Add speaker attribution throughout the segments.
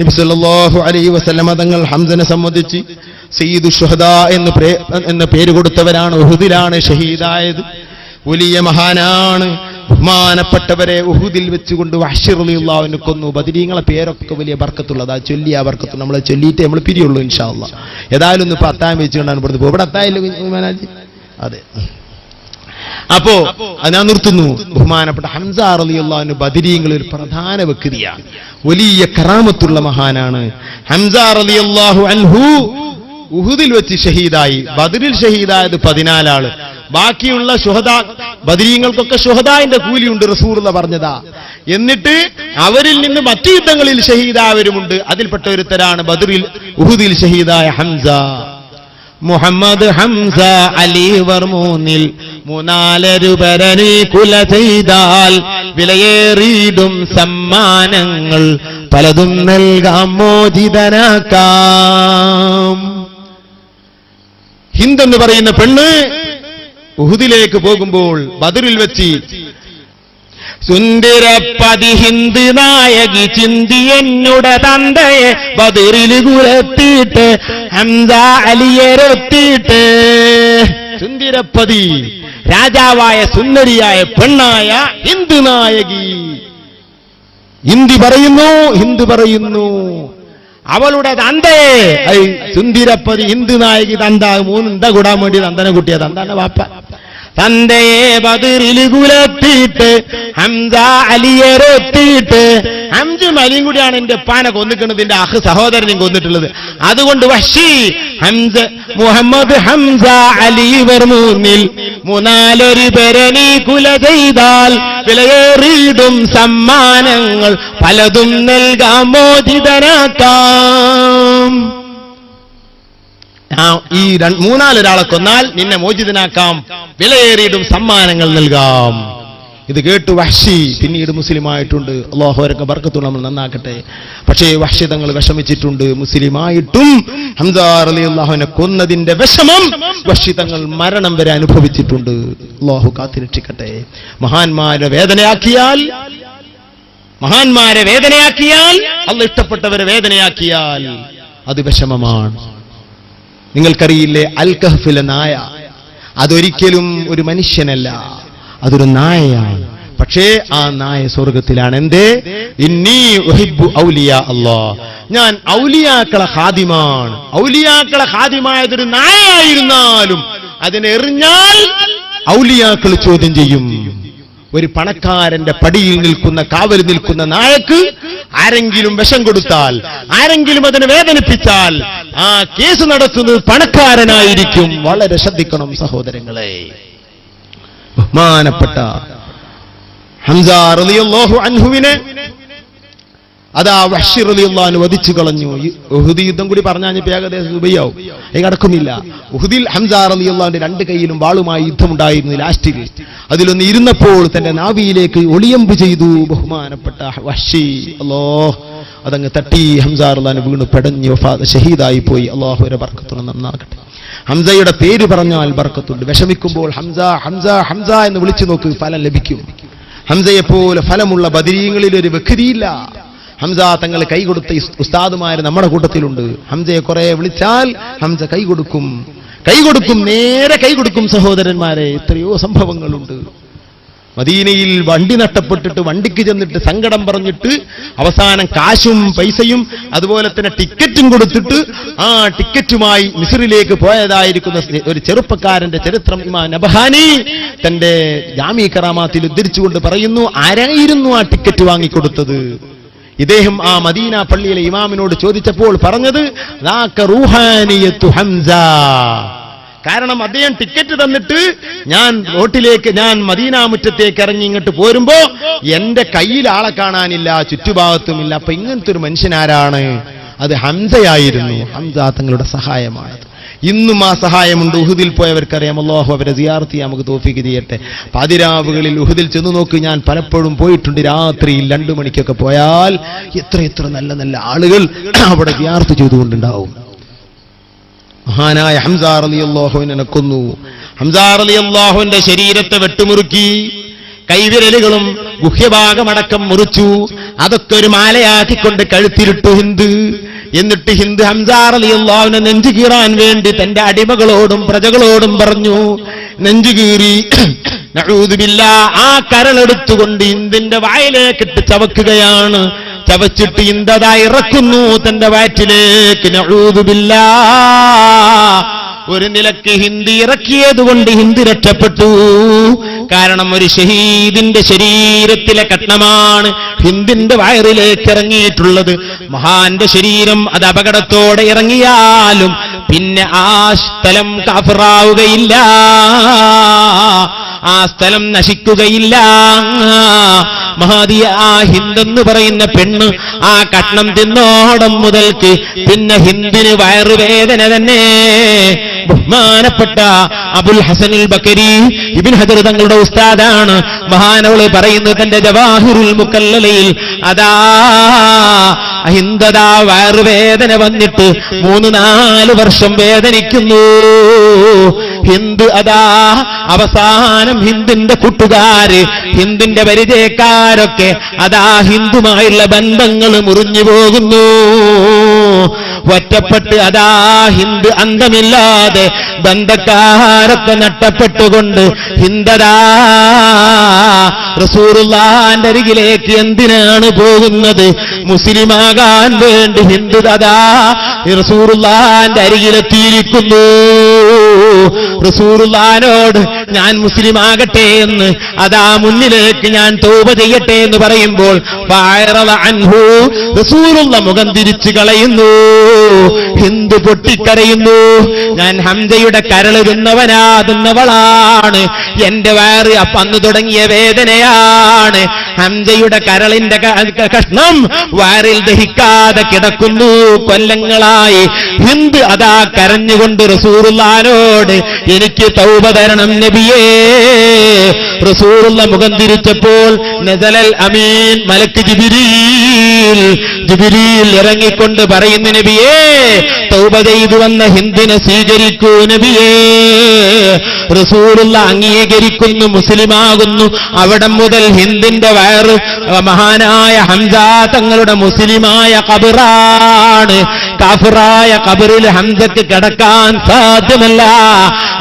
Speaker 1: നബിസല്ലാഹു അലൈ വസല്ലമ തങ്ങൾ ഹംസനെ സംബന്ധിച്ച് സയ്യിദു ഷുഹദ എന്ന് എന്ന പേര് കൊടുത്തവരാണ്. ഉഹുദിലാണ് ഷഹീദായത്. വലിയ മഹാനാണ്. ബഹുമാനപ്പെട്ടവരെ ഉഹുദിൽ വെച്ചുകൊണ്ട് വഷിറുള്ളാവിനെ കൊന്നു. ബദിരീങ്ങളെ പേരൊക്കെ വലിയ ബർക്കത്തുള്ളത്. ചൊല്ലി ആ ബർക്കത്ത്. നമ്മളെ ചൊല്ലിയിട്ട് നമ്മൾ പിരിയുള്ളൂ ഇൻഷാല്ല ഏതായാലും ഒന്ന് ഇപ്പൊ അത്തായം വെച്ചുകൊണ്ടാണ് പറഞ്ഞത് ഇവിടെ അത്തായല്ലോ ഉസ്മാനാജി അതെ. അപ്പോ ഞാൻ നിർത്തുന്നു. ബഹുമാനപ്പെട്ട ഹംസ അലിയുള്ള ബദിരീങ്ങൾ ഒരു പ്രധാന വ്യക്തിയാണ്. വലിയ കറാമത്തുള്ള മഹാനാണ്. ഹംസ ഉഹുദിൽ വെച്ച് ഷഹീദായി. ബദറിൽ ഷഹീദായത് പതിനാലാൾ. ബാക്കിയുള്ള ശുഹദ ബദരീങ്ങൾക്കൊക്കെ ശുഹദാന്റെ കൂലിയുണ്ട് റസൂർന്ന് പറഞ്ഞതാ. എന്നിട്ട് അവരിൽ നിന്ന് മറ്റു യുദ്ധങ്ങളിൽ ഷഹീദായവരുമുണ്ട്. അതിൽപ്പെട്ട ഒരുത്തരാണ് ബദറിൽ ഉഹുദിൽ ഷഹീദായ ഹംസ. മുഹമ്മദ് ഹംസ അലി മൂന്നിൽ മൂന്നാലരുപരനെ കുല ചെയ്താൽ വിലയേറിയിടും സമ്മാനങ്ങൾ പലതും നൽകാം മോചിതനാക്കാം. ഹിന്ദെന്ന് പറയുന്ന പെണ്ണ് ഉഹുദിലേക്ക് പോകുമ്പോൾ ബദറിൽ വെച്ച് സുന്ദരപ്പതി ഹിന്ദ് നായകി ചിന്തി എന്നുട തന്തയെ ബദറിൽ കുലത്തിയിട്ട് ഹംസ അലിയരൊത്തിയിട്ട് സുന്ദരപ്പതി രാജാവായ സുന്ദരിയായ പെണ്ണായ ഹിന്ദു നായകി. ഹിന്ദി പറയുന്നു ഹിന്ദു പറയുന്നു. അവളുടെ തന്തേ സുന്ദരപ്പതി ഹിന്ദു നായകി തന്ത മൂന്ന് കൂടാൻ വേണ്ടി തന്തനെ കുട്ടിയ തന്താന്റെ വാപ്പ. തന്തയെ ബദറിൽ കുലത്തിയിട്ട് ഹംസ അലിയരൊത്തിയിട്ട് ഹംസും അലിയും കൂടിയാണ് എന്റെ ഉപ്പാനെ കൊന്നിക്കുന്നത് എന്റെ അഹ് സഹോദരനെയും കൊന്നിട്ടുള്ളത്. അതുകൊണ്ട് വഷി ഹംസ മുഹമ്മദ് ഹംസ അലി ഇവർ മൂന്നിൽ മൂന്നാലൊരു പേരനി കുല ചെയ്താൽ വിലയേറിയിടും സമ്മാനങ്ങൾ പലതും നൽകാം മോചിതനാക്കാം. ഈ മൂന്നാലൊരാളെ കൊന്നാൽ നിന്നെ മോചിതനാക്കാം. വിലയേറിയിട്ടും സമ്മാനങ്ങൾ നൽകാം. ഇത് കേട്ടു വഹ്ഷി. പിന്നീട് മുസ്ലിം ആയിട്ടുണ്ട് അള്ളാഹോരൊക്കെ ബർക്കത്തുള്ള നമ്മൾ നന്നാക്കട്ടെ. പക്ഷേ വഹ്ഷി തങ്ങൾ വിഷമിച്ചിട്ടുണ്ട്. മുസ്ലിമായിട്ടും ഹംസാർ അലി അള്ളാഹുവിനെ കൊന്നതിന്റെ വിഷമം വഹ്ഷി തങ്ങൾ മരണം വരെ അനുഭവിച്ചിട്ടുണ്ട്. അള്ളാഹു കാത്തിരക്ഷിക്കട്ടെ മഹാന്മാരെ വേദനയാക്കിയാൽ മഹാന്മാരെ വേദനയാക്കിയാൽ അള്ള ഇഷ്ടപ്പെട്ടവരെ വേദനയാക്കിയാൽ അത് വിഷമമാണ്. നിങ്ങൾക്കറിയില്ലേ? അൽ കഹ്ഫിലെ നായ. അതൊരിക്കലും ഒരു മനുഷ്യനല്ല. അതൊരു നായയാണ്. പക്ഷേ ആ നായ സ്വർഗത്തിലാണ് എന്തേ? ഇന്നീ ഔലിയ അല്ലാ ഞാൻ ഔലിയാക്കളെ ഹാദിമാണ് ഔലിയാക്കളെ ഹാദിമായതൊരു അതിനെ എറിഞ്ഞാൽ ഔലിയാക്കൾ ചോദ്യം ചെയ്യും. ഒരു പണക്കാരന്റെ പടിയിൽ നിൽക്കുന്ന കാവൽ നിൽക്കുന്ന നായക്ക് ആരെങ്കിലും വിഷം കൊടുത്താൽ ആരെങ്കിലും അതിനെ വേദനിപ്പിച്ചാൽ ആ കേസ് നടത്തുന്നത് പണക്കാരനായിരിക്കും. വളരെ ശ്രദ്ധിക്കണം സഹോദരങ്ങളെ. ബഹുമാനപ്പെട്ട ഹംസ റളിയല്ലാഹു അൻഹുവിനെ അതാ വഹ്ഷി റളിയല്ലാഹു അനുവദിച്ചു കളഞ്ഞു. ഉഹുദി യുദ്ധം കൂടി പറഞ്ഞാൽ ഏകദേശം ഉപയാവും അത് നടക്കുന്നില്ല. ഉഹുദിൽ ഹംസ റളിയല്ലാഹുവിന്റെ രണ്ട് കൈയിലും വാളുമായി യുദ്ധമുണ്ടായിരുന്നു ലാസ്റ്റിൽ. അതിലൊന്ന് ഇരുന്നപ്പോൾ തന്റെ നാവിയിലേക്ക് ഒളിയമ്പ് ചെയ്തു. ബഹുമാനപ്പെട്ട വഷി അല്ലോ അതങ്ങ് തട്ടി. ഹംസാർ റളിയല്ലാഹു വീണ് പെടഞ്ഞു ഷഹീദായി പോയി അള്ളാഹുര ബർക്കത്തുള്ള നന്നാകട്ടെ ഹംസയുടെ പേര് പറഞ്ഞാൽ ബർക്കത്തുണ്ട്. വിഷമിക്കുമ്പോൾ ഹംസ ഹംസ ഹംസ എന്ന് വിളിച്ചു നോക്ക് ഫലം ലഭിക്കും. ഹംസയെപ്പോലെ പോലെ ഫലമുള്ള ബദരീങ്ങളിൽ ഒരു വ്യക്തിയില്ല. ഹംസ തങ്ങൾ കൈ കൊടുത്ത നമ്മുടെ കൂട്ടത്തിലുണ്ട്. ഹംസയെ കുറെ വിളിച്ചാൽ ഹംസ കൈ കൊടുക്കും. കൈ കൊടുക്കും നേരെ കൈ കൊടുക്കും സഹോദരന്മാരെ. എത്രയോ സംഭവങ്ങളുണ്ട്. മദീനയിൽ വണ്ടി നഷ്ടപ്പെട്ടിട്ട് വണ്ടിക്ക് ചെന്നിട്ട് സങ്കടം പറഞ്ഞിട്ട് അവസാനം കാശും പൈസയും അതുപോലെ തന്നെ ടിക്കറ്റും കൊടുത്തിട്ട് ആ ടിക്കറ്റുമായി മിസറിലേക്ക് പോയതായിരിക്കുന്ന ഒരു ചെറുപ്പക്കാരന്റെ ചരിത്രം ഇമാ നബഹാനി തന്റെ ജാമി കറാമാത്തിൽ ഉദ്ധരിച്ചുകൊണ്ട് പറയുന്നു ആരായിരുന്നു ആ ടിക്കറ്റ് വാങ്ങിക്കൊടുത്തത്? ഇദ്ദേഹം ആ മദീന പള്ളിയിലെ ഇമാമിനോട് ചോദിച്ചപ്പോൾ പറഞ്ഞത് "ദാക റൂഹാനിയത്തു ഹംസ. കാരണം അദ്ദേഹം ടിക്കറ്റ് തന്നിട്ട് ഞാൻ റോട്ടിലേക്ക് ഞാൻ മദീന മുറ്റത്തേക്ക് ഇറങ്ങി ഇങ്ങോട്ട് പോരുമ്പോ എന്റെ കയ്യിൽ ആളെ കാണാനില്ല ചുറ്റുഭാഗത്തുമില്ല അപ്പൊ ഇങ്ങനത്തെ ഒരു മനുഷ്യനാരാണ്? അത് ഹംസയായിരുന്നു. ഹംസ തങ്ങളുടെ സഹായമായത് ഇന്നും ആ സഹായമുണ്ട്. ഉഹുദിൽ പോയവർക്കറിയാം. അള്ളാഹു അവരെ സിയാർത്തി നമുക്ക് തോഫിക്ക് ചെയ്യട്ടെ. പതിരാവുകളിൽ ഉഹുദിൽ ചെന്ന് നോക്ക്. ഞാൻ പലപ്പോഴും പോയിട്ടുണ്ട്. രാത്രിയിൽ രണ്ടു മണിക്കൊക്കെ പോയാൽ എത്ര എത്ര നല്ല നല്ല ആളുകൾ അവിടെ സിയാർത്ത് ചെയ്തുകൊണ്ടുണ്ടാവും. മഹാനായ ഹംസാർ അലി അള്ളാഹുവിനെ കൊന്നു ഹംസാർ അലി അള്ളാഹുവിന്റെ ശരീരത്തെ വെട്ടുമുറുക്കി. കൈവിരലുകളും ഗുഹ്യഭാഗമടക്കം മുറിച്ചു. അതൊക്കെ ഒരു മാലയാക്കിക്കൊണ്ട് കഴുത്തിലിട്ടു. ഹിന്ദ് എന്നിട്ട് ഹിന്ദ് ഹംസാർ അലി അള്ളാഹുവിനെ നെഞ്ചു കീറാൻ വേണ്ടി തന്റെ അടിമകളോടും പ്രജകളോടും പറഞ്ഞു നെഞ്ചു കീറി ആ കരളെടുത്തുകൊണ്ട് ഇന്ദിന്റെ വായിലേക്കിട്ട് ചവക്കുകയാണ് ചവച്ചിട്ട് ഇന്ദതായി ഇറക്കുന്നു തന്റെ വയറ്റിലേക്ക് നഊദുബില്ലാ. ഒരു നിലയ്ക്ക് ഹിന്ദി ഇറക്കിയത് കൊണ്ട് ഹിന്ദി രക്ഷപ്പെട്ടു. കാരണം ഒരു ഷഹീദിന്റെ ശരീരത്തിലെ കഷ്ണമാണ് ഹിന്ദിന്റെ വയറിലേക്ക് ഇറങ്ങിയിട്ടുള്ളത്. മഹാന്റെ ശരീരം അത് അപകടത്തോടെ ഇറങ്ങിയാലും പിന്നെ ആ സ്ഥലം കാഫറാവുകയില്ല. ആ സ്ഥലം നശിക്കുകയില്ല. മഹാദിയ ആ ഹിന്ദെന്ന് പറയുന്ന പെണ്ണ് ആ കഷ്ണം തിന്നോടം മുതൽക്ക് പിന്നെ ഹിന്ദിന് വയറുവേദന തന്നെ. ബഹുമാനപ്പെട്ട അബുൽ ഹസനുൽ ബക്കരി ഇബിൻ ഹജർ തങ്ങളുടെ ഉസ്താദാണ്. മഹാനവൾ പറയുന്നത് തന്റെ ജവാഹിറുൽ മുക്കല്ലലയിൽ അതാ ഹിന്ദതാ വയറുവേദന വന്നിട്ട് മൂന്ന് നാല് വർഷം വേദനിക്കുന്നു. ഹിന്ദു അതാ അവസാനം ഹിന്ദിന്റെ കൂട്ടുകാര് ഹിന്ദിന്റെ പരിചയക്കാരൊക്കെ അതാ ഹിന്ദുമായുള്ള ബന്ധങ്ങൾ മുറിഞ്ഞു പോകുന്നു. ഒറ്റപ്പെട്ട് അതാ ഹിന്ദു അന്തമില്ലാതെ ബന്ധക്കാരൊക്കെ നട്ടപ്പെട്ടുകൊണ്ട് ഹിന്ദതാ റസൂറുള്ളാന്റെ അരികിലേക്ക് എന്തിനാണ് പോകുന്നത്? മുസ്ലിമാകാൻ വേണ്ടി ഹിന്ദു അതാ റസൂറുള്ളാന്റെ അരികിലെത്തിയിരിക്കുന്നു. റസൂറുള്ളാനോട് ഞാൻ മുസ്ലിം ആകട്ടെ എന്ന് അതാ മുന്നിലേക്ക് ഞാൻ തോപ ചെയ്യട്ടെ എന്ന് പറയുമ്പോൾ റസൂലുള്ള മുഖം തിരിച്ചു കളയുന്നു. ഹിന്ദു പൊട്ടിക്കരയുന്നു. ഞാൻ തിന്നവനാ തിന്നവളാണ് എന്റെ വയറ് അന്ന് തുടങ്ങിയ വേദനയാണ്. ഹംസയുടെ കരളിന്റെ കഷ്ണം വയറിൽ ദഹിക്കാതെ കിടക്കുന്നു. കൊല്ലങ്ങളായി ഹിന്ദു അതാ കരഞ്ഞുകൊണ്ട് റസൂറുള്ളാനോട് എനിക്ക് തൗബ തരണം നബിയേ റസൂറുള്ള മുഖം തിരിച്ചപ്പോൾ നെതലൽ അമീൻ മലക്ക് ജിബിരിയിൽ ജിബിരിയിൽ ഇറങ്ങിക്കൊണ്ട് പറയുന്ന നബിയേ തൗബ ചെയ്തു വന്ന ഹിന്ദിനെ സ്വീകരിക്കൂ നബിയേ. റസൂലുള്ള അംഗീകരിക്കുന്നു മുസ്ലിമാകുന്നു. അവിടെ മുതൽ ഹിന്ദിന്റെ വയറ് മഹാനായ ഹംസ തങ്ങളുടെ മുസ്ലിമായ കബിറാണ് കാഫിറായ കബറിൽ ഹംസക്ക് കിടക്കാൻ സാധ്യമല്ല.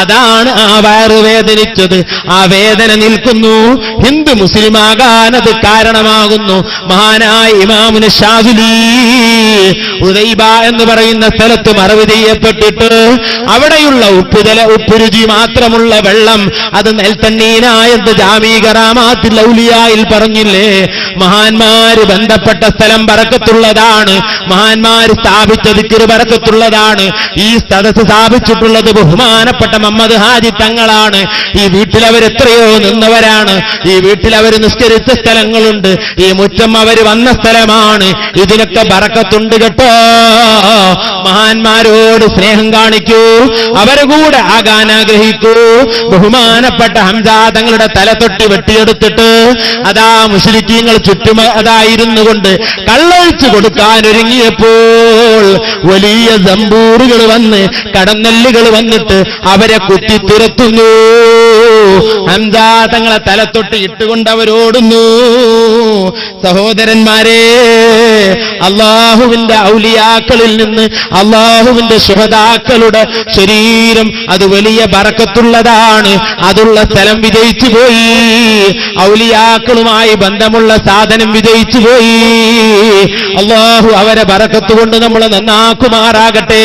Speaker 1: അതാണ് ആ വയറ് വേദനിച്ചത്. ആ വേദന നിൽക്കുന്നു. ഹിന്ദു മുസ്ലിം അത് കാരണമാകുന്നു. മഹാനായ ഇമാമുന് ഷാജുലി ഉദൈബ എന്ന് പറയുന്ന സ്ഥലത്ത് മറവ് ചെയ്യപ്പെട്ടിട്ട് അവിടെയുള്ള ഉപ്പുതല ഉപ്പുരുചി മാത്രമുള്ള വെള്ളം അത് നെൽത്തണ്ണീനായത് ജാമീകറാമാത്തിൽ ഔലിയായിൽ പറഞ്ഞില്ലേ? മഹാന്മാര് ബന്ധപ്പെട്ട സ്ഥലം പറക്കത്തുള്ളതാണ് മഹാന്മാര് സ്ഥാപിച്ച ദിക്കറ് പറക്കത്തുള്ളതാണ് ഈ സദസ് സ്ഥാപിച്ചിട്ടുള്ളത് ബഹുമാനപ്പെട്ട മമ്മദ് ഹാജി തങ്ങളാണ്. ഈ വീട്ടിൽ അവരെത്രയോ നിന്നവരാണ്. ഈ വീട്ടിൽ അവർ നിസ്കരിച്ച സ്ഥലങ്ങളുണ്ട്. ഈ മുറ്റം അവർ വന്ന സ്ഥലമാണ്. ഇതിനൊക്കെ ബറക്കത്തുണ്ട് കേട്ടോ. മഹാന്മാരോട് സ്നേഹം കാണിക്കൂ. അവരെ കൂടെ ആകാൻ ആഗ്രഹിക്കൂ. ബഹുമാനപ്പെട്ട ഹംജാതങ്ങളുടെ തല തൊട്ടി വെട്ടിയെടുത്തിട്ട് അതാ മുസ്ലിക്കീങ്ങൾ ചുറ്റും അതായിരുന്നു കൊണ്ട് കള്ളൊഴിച്ചു കൊടുക്കാൻ ഒരുങ്ങിയപ്പോൾ വലിയ ജമ്പൂറുകൾ വന്ന് കടന്നല്ലുകൾ വന്നിട്ട് അവരെ കുത്തി ഹംസ തങ്ങളെ തലത്തൊട്ട് ഇട്ടുകൊണ്ട് അവരോടുന്നു സഹോദരന്മാരെ അള്ളാഹുവിന്റെ ഔലിയാക്കളിൽ നിന്ന് അള്ളാഹുവിന്റെ സുഹതാക്കളുടെ ശരീരം അത് വലിയ ബറക്കത്തുള്ളതാണ്. അതുള്ള സ്ഥലം വിജയിച്ചു പോയി. ഔലിയാക്കളുമായി ബന്ധമുള്ള സാധനം വിജയിച്ചു പോയി. അള്ളാഹു അവരെ ബറക്കത്തുകൊണ്ട് നമ്മളെ നന്നാക്കുമാറാകട്ടെ.